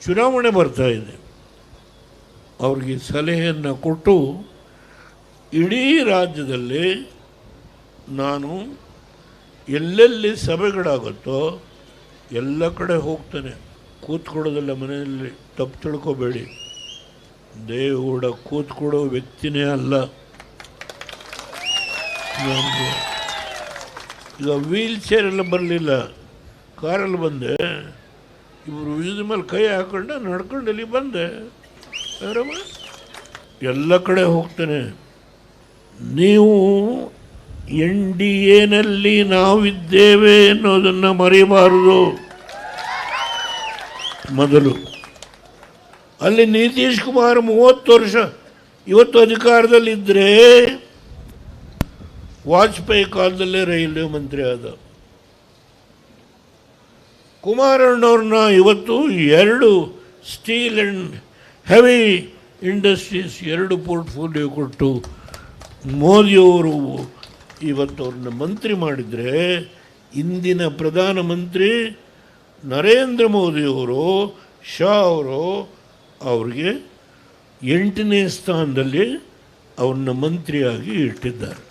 ಚುನಾವಣೆ ಬರ್ತಾ ಇದೆ. ಅವ್ರಿಗೆ ಸಲಹೆಯನ್ನು ಕೊಟ್ಟು ಇಡೀ ರಾಜ್ಯದಲ್ಲಿ ನಾನು ಎಲ್ಲೆಲ್ಲಿ ಸಭೆಗಳಾಗುತ್ತೋ ಎಲ್ಲ ಕಡೆ ಹೋಗ್ತಾನೆ. ಕೂತ್ಕೊಳ್ಳೋದಿಲ್ಲ ಮನೆಯಲ್ಲಿ ತಪ್ಪು ತಿಳ್ಕೊಬೇಡಿ. ದೇವೇಗೌಡ ಕೂತ್ಕೊಡೋ ವ್ಯಕ್ತಿನೇ ಅಲ್ಲ. ಈಗ ವೀಲ್ ಚೇರ್ ಎಲ್ಲ ಬರಲಿಲ್ಲ. ಕಾರಲ್ಲಿ ಬಂದೆ. ಇವರು ವಿಜದ ಮೇಲೆ ಕೈ ಹಾಕೊಂಡು ನಡ್ಕೊಂಡು ಇಲ್ಲಿ ಬಂದೆ. ಎಲ್ಲ ಕಡೆ ಹೋಗ್ತೇನೆ. ನೀವು ಎನ್ ಡಿ ಎನಲ್ಲಿ ನಾವಿದ್ದೇವೆ ಅನ್ನೋದನ್ನು ಮರಿಬಾರದು ಮೊದಲು. ಅಲ್ಲಿ ನಿತೀಶ್ ಕುಮಾರ್ ಮೂವತ್ತು ವರ್ಷ ಇವತ್ತು ಅಧಿಕಾರದಲ್ಲಿದ್ದರೆ ವಾಜಪೇಯಿ ಕಾಲದಲ್ಲೇ ರೈಲ್ವೆ ಮಂತ್ರಿ ಆದ. ಕುಮಾರಣ್ಣವ್ರನ್ನ ಇವತ್ತು ಎರಡು ಸ್ಟೀಲ್ ಆ್ಯಂಡ್ ಹೆವಿ ಇಂಡಸ್ಟ್ರೀಸ್ ಎರಡು ಪೋರ್ಟ್ಫೋಲಿಯೋ ಕೊಟ್ಟು ಮೋದಿಯವರು ಇವತ್ತು ಅವ್ರನ್ನ ಮಂತ್ರಿ ಮಾಡಿದರೆ ಇಂದಿನ ಪ್ರಧಾನಮಂತ್ರಿ ನರೇಂದ್ರ ಮೋದಿಯವರು ಶಾ ಅವರು ಅವ್ರಿಗೆ ಎಂಟನೇ ಸ್ಥಾನದಲ್ಲಿ ಅವ್ರನ್ನ ಮಂತ್ರಿಯಾಗಿ ಇಟ್ಟಿದ್ದಾರೆ.